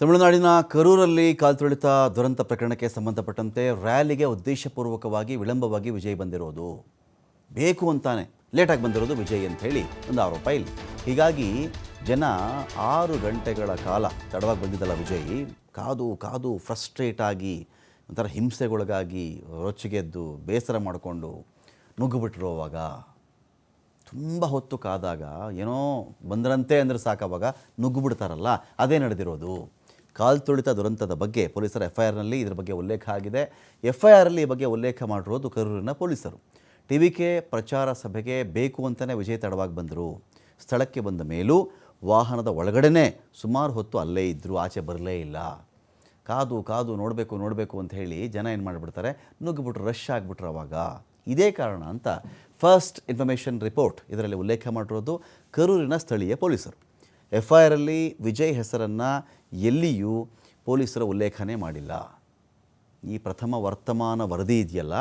ತಮಿಳುನಾಡಿನ ಕರೂರಲ್ಲಿ ಕಾಲ್ತುಳಿತ ದುರಂತ ಪ್ರಕರಣಕ್ಕೆ ಸಂಬಂಧಪಟ್ಟಂತೆ ರ್ಯಾಲಿಗೆ ಉದ್ದೇಶಪೂರ್ವಕವಾಗಿ ವಿಳಂಬವಾಗಿ ವಿಜಯ್ ಬಂದಿರೋದು. ಬೇಕು ಅಂತಾನೆ. ಲೇಟಾಗಿ ಬಂದಿರೋದು ವಿಜಯ್ ಅಂತ ಹೇಳಿ ಒಂದು ಆರೋಪ ಇಲ್ಲಿ. ಹೀಗಾಗಿ ಜನ ಆರು ಗಂಟೆಗಳ ಕಾಲ ತಡವಾಗಿ ಬಂದಿದ್ದಲ್ಲ ವಿಜಯ್. ಕಾದು ಕಾದು ಫ್ರಸ್ಟ್ರೇಟ್ ಆಗಿ, ಒಂಥರ ಹಿಂಸೆಗೊಳಗಾಗಿ ರೊಚ್ಚಿಗೆದ್ದು, ಬೇಸರ ಮಾಡಿಕೊಂಡು ನುಗ್ಗುಬಿಟ್ಟಿರುವಾಗ ತುಂಬ ಹೊತ್ತು ಕಾದಾಗ ಏನೋ ಬಂದರಂತೆ ಅಂದರೆ ಸಾಕವಾಗ ನುಗ್ಗುಬಿಡ್ತಾರಲ್ಲ, ಅದೇ ನಡೆದಿರೋದು. ಕಾಲ್ತುಳಿತ ದುರಂತದ ಬಗ್ಗೆ ಪೊಲೀಸರ ಎಫ್ಐಆರ್ನಲ್ಲಿ ಇದರ ಬಗ್ಗೆ ಉಲ್ಲೇಖ ಆಗಿದೆ. ಎಫ್ ಐ ಆರಲ್ಲಿ ಈ ಬಗ್ಗೆ ಉಲ್ಲೇಖ ಮಾಡಿರೋದು ಕರೂರಿನ ಪೊಲೀಸರು. ಟಿ ವಿ ಕೆ ಪ್ರಚಾರ ಸಭೆಗೆ ಬೇಕು ಅಂತಲೇ ವಿಜಯ್ ತಡವಾಗಿ ಬಂದರು. ಸ್ಥಳಕ್ಕೆ ಬಂದ ಮೇಲೂ ವಾಹನದ ಒಳಗಡೆನೇ ಸುಮಾರು ಹೊತ್ತು ಅಲ್ಲೇ ಇದ್ದರು ಆಚೆ ಬರಲೇ ಇಲ್ಲ. ಕಾದು ಕಾದು ನೋಡಬೇಕು ನೋಡಬೇಕು ಅಂತ ಹೇಳಿ ಜನ ಏನು ಮಾಡಿಬಿಡ್ತಾರೆ? ನುಗ್ಗಿಬಿಟ್ರು, ರಶ್ ಆಗಿಬಿಟ್ರು ಅವಾಗ. ಇದೇ ಕಾರಣ ಅಂತ ಫಸ್ಟ್ ಇನ್ಫಾರ್ಮೇಷನ್ ರಿಪೋರ್ಟ್ ಇದರಲ್ಲಿ ಉಲ್ಲೇಖ ಮಾಡಿರೋದು ಕರೂರಿನ ಸ್ಥಳೀಯ ಪೊಲೀಸರು. ಎಫ್ ಐ ವಿಜಯ್ ಹೆಸರನ್ನು ಎಲ್ಲಿಯೂ ಪೊಲೀಸರ ಉಲ್ಲೇಖನೇ ಮಾಡಿಲ್ಲ. ಈ ಪ್ರಥಮ ವರ್ತಮಾನ ವರದಿ ಇದೆಯಲ್ಲ?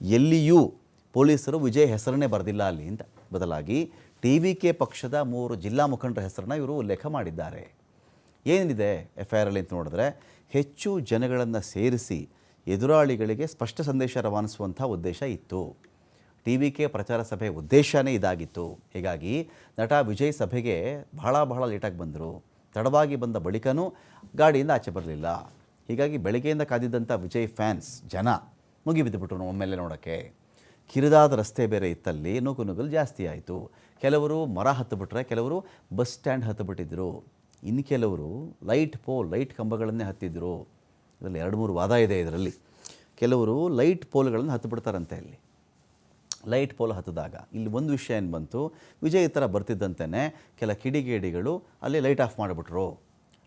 ಎಲ್ಲಿಯೂ ಪೊಲೀಸರು ವಿಜಯ್ ಹೆಸರನ್ನೇ ಬರೆದಿಲ್ಲ ಅಲ್ಲಿ ಅಂತ ಬದಲಾಗಿ ಟಿ ವಿ ಕೆ ಪಕ್ಷದ ಮೂರು ಜಿಲ್ಲಾ ಮುಖಂಡರ ಹೆಸರನ್ನು ಇವರು ಉಲ್ಲೇಖ ಮಾಡಿದ್ದಾರೆ. ಏನಿದೆ ಎಫ್ ಐ ಅಂತ ನೋಡಿದ್ರೆ ಹೆಚ್ಚು ಜನಗಳನ್ನು ಸೇರಿಸಿ ಎದುರಾಳಿಗಳಿಗೆ ಸ್ಪಷ್ಟ ಸಂದೇಶ ರವಾನಿಸುವಂಥ ಉದ್ದೇಶ ಇತ್ತು. ಟಿ ವಿ ಕೆ ಪ್ರಚಾರ ಸಭೆ ಉದ್ದೇಶನೇ ಇದಾಗಿತ್ತು. ಹೀಗಾಗಿ ನಟ ವಿಜಯ್ ಸಭೆಗೆ ಬಹಳ ಬಹಳ ಲೇಟಾಗಿ ಬಂದರು. ತಡವಾಗಿ ಬಂದ ಬಳಿಕನೂ ಗಾಡಿಯಿಂದ ಆಚೆ ಬರಲಿಲ್ಲ. ಹೀಗಾಗಿ ಬೆಳಗ್ಗೆಯಿಂದ ಕಾದಿದ್ದಂಥ ವಿಜಯ್ ಫ್ಯಾನ್ಸ್ ಜನ ಮುಗಿಬಿದ್ದುಬಿಟ್ರು ಒಮ್ಮೆಲೆ ನೋಡೋಕ್ಕೆ. ಕಿರಿದಾದ ರಸ್ತೆ ಬೇರೆ ಇತ್ತಲ್ಲಿ ನೂಕು ನುಗ್ಗಲು ಜಾಸ್ತಿ ಆಯಿತು. ಕೆಲವರು ಮರ ಹತ್ತುಬಿಟ್ರೆ ಕೆಲವರು ಬಸ್ ಸ್ಟ್ಯಾಂಡ್ ಹತ್ತುಬಿಟ್ಟಿದ್ದರು ಇನ್ನು ಕೆಲವರು ಲೈಟ್ ಪೋಲ್ ಲೈಟ್ ಕಂಬಗಳನ್ನೇ ಹತ್ತಿದ್ರು. ಇದರಲ್ಲಿ ಎರಡು ಮೂರು ವಾದ ಇದೆ ಇದರಲ್ಲಿ. ಕೆಲವರು ಲೈಟ್ ಪೋಲ್ಗಳನ್ನು ಹತ್ತಿಬಿಡ್ತಾರಂತೆ ಅಲ್ಲಿ ಲೈಟ್ ಪೋಲ್ ಹತ್ತಿದಾಗ ಇಲ್ಲಿ ಒಂದು ವಿಷಯ ಏನು ಬಂತು? ವಿಜಯ್ ಈ ಥರ ಬರ್ತಿದ್ದಂತೆಯೇ ಕೆಲ ಕಿಡಿಗೇಡಿಗಳು ಅಲ್ಲಿ ಲೈಟ್ ಆಫ್ ಮಾಡಿಬಿಟ್ರು.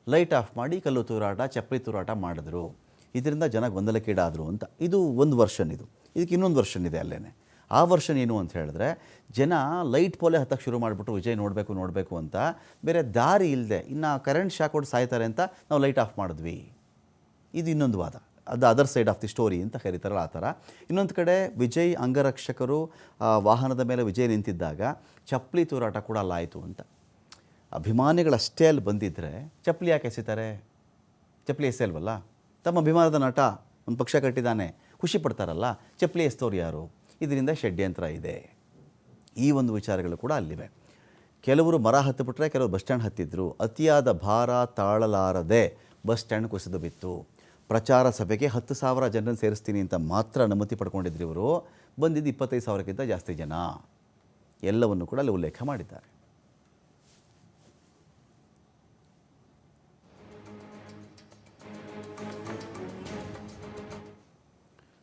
ಲೈಟ್ ಆಫ್ ಮಾಡಿ ಕಲ್ಲು ತೂರಾಟ, ಚಪ್ಪಲಿ ತೂರಾಟ ಮಾಡಿದ್ರು. ಇದರಿಂದ ಜನ ಗೊಂದಲಕ್ಕೀಡಾದರು ಅಂತ. ಇದು ಒಂದು ವರ್ಷನ್ ಇದು. ಇದಕ್ಕೆ ಇನ್ನೊಂದು ವರ್ಷನ್ ಇದೆ ಅಲ್ಲೇ ಆ ವರ್ಷನ್ ಏನು ಅಂತ ಹೇಳಿದ್ರೆ ಜನ ಲೈಟ್ ಪೋಲೆ ಹತ್ತಕ್ಕೆ ಶುರು ಮಾಡಿಬಿಟ್ಟು ವಿಜಯ್ ನೋಡಬೇಕು ನೋಡಬೇಕು ಅಂತ. ಬೇರೆ ದಾರಿ ಇಲ್ಲದೆ ಇನ್ನು ಕರೆಂಟ್ ಶಾಕ್ ಹೊಡೆದು ಸಾಯ್ತಾರೆ ಅಂತ ನಾವು ಲೈಟ್ ಆಫ್ ಮಾಡಿದ್ವಿ. ಇದು ಇನ್ನೊಂದು ವಾದ. ಅದು other side of the story ಅಂತ ಕರೀತಾರಲ್ಲ ಆ ಥರ. ಇನ್ನೊಂದು ಕಡೆ ವಿಜಯ್ ಅಂಗರಕ್ಷಕರು ವಾಹನದ ಮೇಲೆ ವಿಜಯ್ ನಿಂತಿದ್ದಾಗ ಚಪ್ಪಲಿ ತೂರಾಟ ಕೂಡ ಅಲ್ಲಾಯಿತು ಅಂತ. ಅಭಿಮಾನಿಗಳಷ್ಟೇ ಅಲ್ಲಿ ಬಂದಿದ್ದರೆ ಚಪ್ಪಲಿ ಯಾಕೆ ಎಸಿತಾರೆ? ಚಪ್ಪಲಿ ಎಸೆಯಲ್ವಲ್ಲ? ತಮ್ಮ ಅಭಿಮಾನದ ನಟ ಒಂದು ಪಕ್ಷ ಕಟ್ಟಿದ್ದಾನೆ, ಖುಷಿ ಪಡ್ತಾರಲ್ಲ, ಚಪ್ಪಲಿ ಎಸ್ತೋರು ಯಾರು? ಇದರಿಂದ ಷಡ್ಯಂತ್ರ ಇದೆ. ಈ ಒಂದು ವಿಚಾರಗಳು ಕೂಡ ಅಲ್ಲಿವೆ. ಕೆಲವರು ಮರ ಹತ್ತಿಬಿಟ್ರೆ ಕೆಲವರು ಬಸ್ ಸ್ಟ್ಯಾಂಡ್ ಹತ್ತಿದ್ರು. ಅತಿಯಾದ ಭಾರ ತಾಳಲಾರದೆ ಬಸ್ ಸ್ಟ್ಯಾಂಡ್ ಕುಸಿದು ಬಿತ್ತು. ಪ್ರಚಾರ ಸಭೆಗೆ ಹತ್ತು ಸಾವಿರ ಜನರನ್ನು ಸೇರಿಸ್ತೀನಿ ಅಂತ ಮಾತ್ರ ಅನುಮತಿ ಪಡ್ಕೊಂಡಿದ್ರು ಇವರು. ಬಂದಿದ್ದು ಇಪ್ಪತ್ತೈದು ಸಾವಿರಕ್ಕಿಂತ ಜಾಸ್ತಿ ಜನ. ಎಲ್ಲವನ್ನು ಕೂಡ ಅಲ್ಲಿ ಉಲ್ಲೇಖ ಮಾಡಿದ್ದಾರೆ.